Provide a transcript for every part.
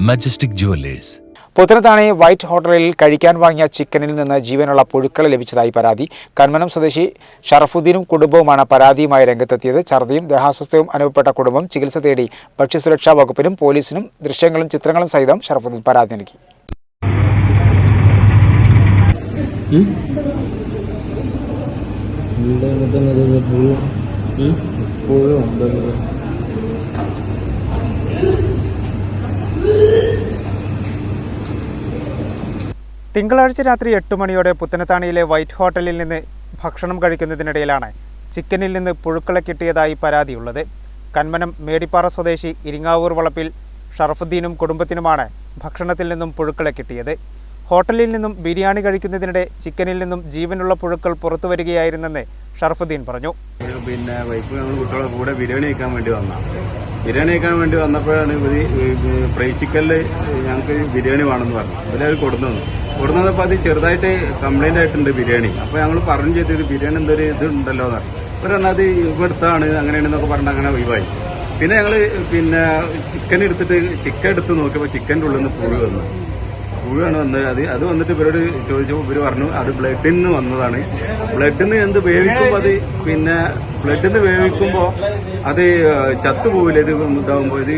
Majestic jewellers Puthanathani white ഹോട്ടലിൽ കഴിക്കാൻ വാങ്ങിയ ചിക്കനിൽ നിന്ന് ജീവനുള്ള പുഴുക്കൾ ലഭിച്ചതായി പരാതി. കന്മനം സ്വദേശി ഷറഫുദ്ദീനും കുടുംബവുമാണ് പരാതിയുമായി രംഗത്തെത്തിയത്. ഛർദിയും ദേഹാസ്വസ്ഥയും അനുഭവപ്പെട്ട കുടുംബം ചികിത്സ തേടി ഭക്ഷ്യസുരക്ഷാ വകുപ്പിനും പോലീസിനും ദൃശ്യങ്ങളും ചിത്രങ്ങളും സഹിതം ഷറഫുദ്ദീൻ പരാതി നൽകി. തിങ്കളാഴ്ച രാത്രി എട്ട് മണിയോടെ പുത്തനത്താണിയിലെ വൈറ്റ് ഹോട്ടലിൽ നിന്ന് ഭക്ഷണം കഴിക്കുന്നതിനിടയിലാണ് ചിക്കനിൽ നിന്ന് പുഴുക്കളെ കിട്ടിയതായി പരാതിയുള്ളത്. കന്മനം മേടിപ്പാറ സ്വദേശി ഇരിങ്ങാവൂർ വളപ്പിൽ ഷറഫുദ്ദീനും കുടുംബത്തിനുമാണ് ഭക്ഷണത്തിൽ നിന്നും പുഴുക്കളെ കിട്ടിയത്. ഹോട്ടലിൽ നിന്നും ബിരിയാണി കഴിക്കുന്നതിനിടെ ചിക്കനിൽ നിന്നും ജീവനുള്ള പുഴുക്കൾ പുറത്തു വരികയായിരുന്നെന്ന് ഷറഫുദ്ദീൻ പറഞ്ഞു. പിന്നെ വൈഫ് ഞങ്ങൾ കുട്ടികളെ കൂടെ ബിരിയാണി കഴിക്കാൻ വേണ്ടി വന്ന. ബിരിയാണി കഴിക്കാൻ വേണ്ടി വന്നപ്പോഴാണ് ഇവർ ഫ്രൈ ചിക്കനിൽ ഞങ്ങൾക്ക് ബിരിയാണി വേണമെന്ന് പറഞ്ഞു. ഇവരത് കൊടുന്നു കൊടുന്നു വന്നപ്പോൾ അത് ചെറുതായിട്ട് കംപ്ലൈന്റ് ആയിട്ടുണ്ട് ബിരിയാണി. അപ്പോൾ ഞങ്ങൾ പറഞ്ഞു ചെയ്തത് ബിരിയാണി എന്തൊരു ഇത് ഉണ്ടല്ലോ എന്ന് പറഞ്ഞു. അത് ഇവിടുത്താണ് അങ്ങനെയാണെന്നൊക്കെ പറഞ്ഞിട്ട് അങ്ങനെ ഒഴിവായി. പിന്നെ ഞങ്ങൾ പിന്നെ ചിക്കൻ എടുത്തിട്ട് ചിക്കൻ എടുത്ത് നോക്കിയപ്പോൾ ചിക്കന്റെ ഉള്ളിൽ നിന്ന് പുഴു വന്നു. പുഴുവാണ് വന്നത്. അത് അത് വന്നിട്ട് ഇവരോട് ചോദിച്ചപ്പോൾ ഇവർ പറഞ്ഞു അത് ബ്ലഡിൽ നിന്ന് വന്നതാണ്. ബ്ലഡിൽ നിന്ന് എന്ത് വേവിക്കുമ്പോൾ അത് പിന്നെ ബ്ലഡിൽ നിന്ന് വേവിക്കുമ്പോൾ അത് ചത്തുപോകില്ല ഇത് ഇതാകുമ്പോൾ ഇത്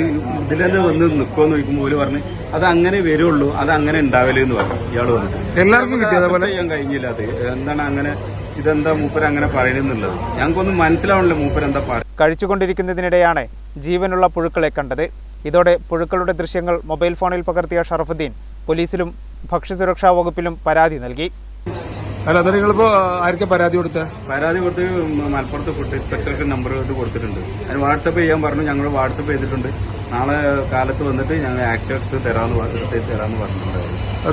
ഇതിൽ തന്നെ വന്ന് നിൽക്കുമെന്ന് ചോദിക്കുമ്പോൾ ഇവർ പറഞ്ഞ് അത് അങ്ങനെ വരുള്ളൂ അത് അങ്ങനെ ഉണ്ടാവില്ല എന്ന് പറഞ്ഞു. ഇയാൾ വന്നിട്ട്. എല്ലാവർക്കും കിട്ടി അതേപോലെ? ചെയ്യാൻ കഴിഞ്ഞില്ല അത്. എന്താണ് അങ്ങനെ ഇതെന്താ മൂപ്പർ അങ്ങനെ പറയുന്നുള്ളത് ഞങ്ങൾക്കൊന്നും മനസ്സിലാവണല്ലോ മൂപ്പർ എന്താ പറയുന്നത് കഴിച്ചുകൊണ്ടിരിക്കുന്നതിനിടെയാണ് ജീവനുള്ള പുഴുക്കളെ കണ്ടത്. ഇതോടെ പുഴുക്കളുടെ ദൃശ്യങ്ങൾ മൊബൈൽ ഫോണിൽ പകർത്തിയ ഷറഫുദ്ദീൻ പോലീസിലും ഭക്ഷ്യസുരക്ഷാ വകുപ്പിലും പരാതി നൽകി. അല്ല അത് നിങ്ങളിപ്പോ ആർക്കെ പരാതി കൊടുത്ത? പരാതി കൊടുത്ത് മലപ്പുറത്ത് ഫുഡ് ഇൻസ്പെക്ടർക്ക് നമ്പർ കൊടുത്തിട്ടുണ്ട്. അതിന് വാട്സപ്പ് ചെയ്യാൻ പറഞ്ഞു ഞങ്ങൾ വാട്സപ്പ് ചെയ്തിട്ടുണ്ട്. നാളെ കാലത്ത് വന്നിട്ട് ഞങ്ങൾ ആക്ഷൻ എടുത്ത് തരാമെന്ന് എടുത്ത് തരാമെന്ന് പറഞ്ഞിട്ടുണ്ട്.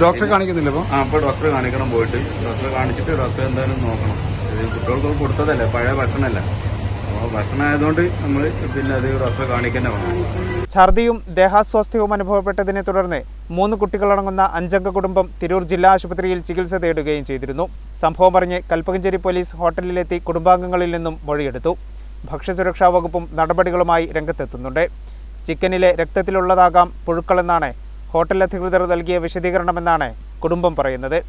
ഡോക്ടറെ കാണിക്കുന്നില്ല അപ്പൊ ആ അപ്പോൾ ഡോക്ടറെ കാണിക്കണം പോയിട്ട്. ഡോക്ടറെ കാണിച്ചിട്ട് ഡോക്ടറെ എന്തായാലും നോക്കണം. ഇത് കുട്ടികൾക്ക് കൊടുത്തതല്ലേ പഴയ ഭക്ഷണമല്ല നമ്മൾ ഛർദിയും ദേഹാസ്വാസ്ഥ്യവും അനുഭവപ്പെട്ടതിനെ തുടർന്ന് മൂന്ന് കുട്ടികളടങ്ങുന്ന അഞ്ചംഗ കുടുംബം തിരൂർ ജില്ലാ ആശുപത്രിയിൽ ചികിത്സ തേടുകയും ചെയ്തിരുന്നു. സംഭവം പറഞ്ഞ് കൽപ്പകഞ്ചേരി പോലീസ് ഹോട്ടലിലെത്തി കുടുംബാംഗങ്ങളിൽ നിന്നും മൊഴിയെടുത്തു. ഭക്ഷ്യസുരക്ഷാ വകുപ്പും നടപടികളുമായി രംഗത്തെത്തുന്നുണ്ട്. ചിക്കനിലെ രക്തത്തിലുള്ളതാകാം പുഴുക്കളെന്നാണ് ഹോട്ടൽ അധികൃതർ നൽകിയ വിശദീകരണമെന്നാണ് കുടുംബം പറയുന്നത്.